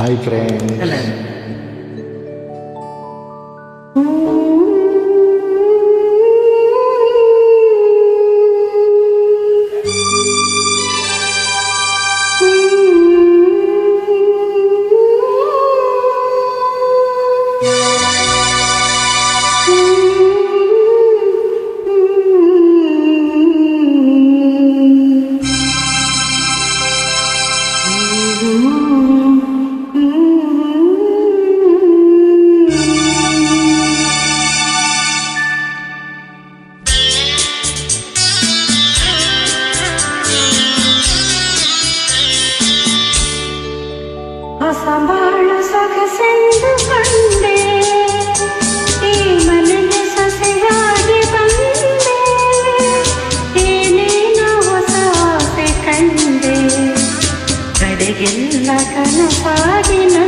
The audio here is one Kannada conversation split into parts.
Hi friends. Hello. লাগানো পারি না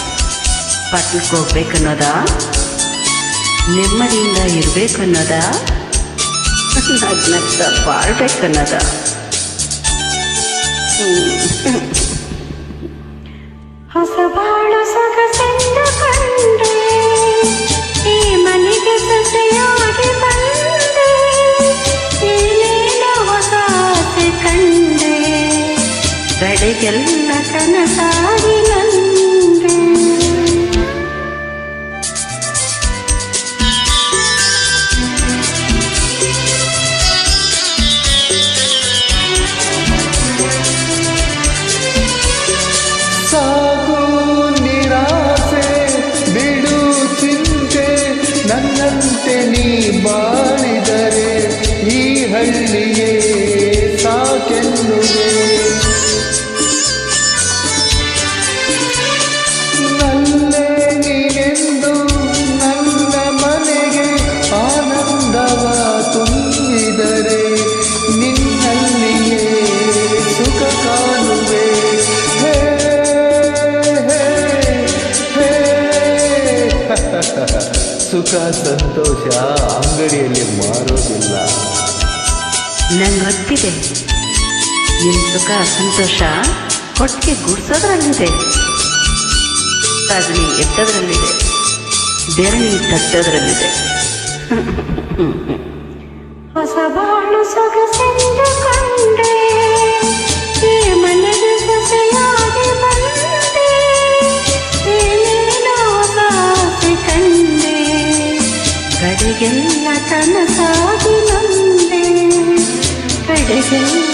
ಪಟ್ಟಣಕ್ಕೆ ನೆಮ್ಮದಿಯಿಂದ ಇರ್ಬೇಕನ್ನೋದ. ನಗ್ನತ್ತ ಬಾಳ್ಬೇಕನ್ನೋದ. ಹೊಸ ಬಾಳು ಸೊಗಸೆಂದು ಕಂಡೆ ಈ ಮನೆಗೆ ಸೊಸೆಯಾಗಿ ಬಂದೆ ಏನೇನ ಹೊಸ ಕಂಡೆ ಕಡೆಗೆಲ್ಲ ಕನಸಾಗಿ ನಂದೆ 走过 ಸುಖ ಸಂತೋಷ ಅಂಗಡಿಯಲ್ಲಿ ಮಾರೋದಿಲ್ಲ. ನಂಗೆ ಗೊತ್ತಿದೆ. ನಿನ್ನ ಸುಖ ಸಂತೋಷ ಕೊಟ್ಟಿಗೆ ಗುಡ್ಸೋದ್ರಲ್ಲಿದೆ ಸಗಣಿ ಎತ್ತದ್ರಲ್ಲಿದೆ. ಬೆರಣಿ ತಟ್ಟೋದ್ರಲ್ಲಿದೆ. ಹೊಸ ಬಾಳು ಸೊಗಸೆಂದು ಕಂಡೆ. ಕಡೆಗೆಲ್ಲ ಕನಸಾಗಿ ನಂದೆ ಕಡೆಗೆಲ್ಲ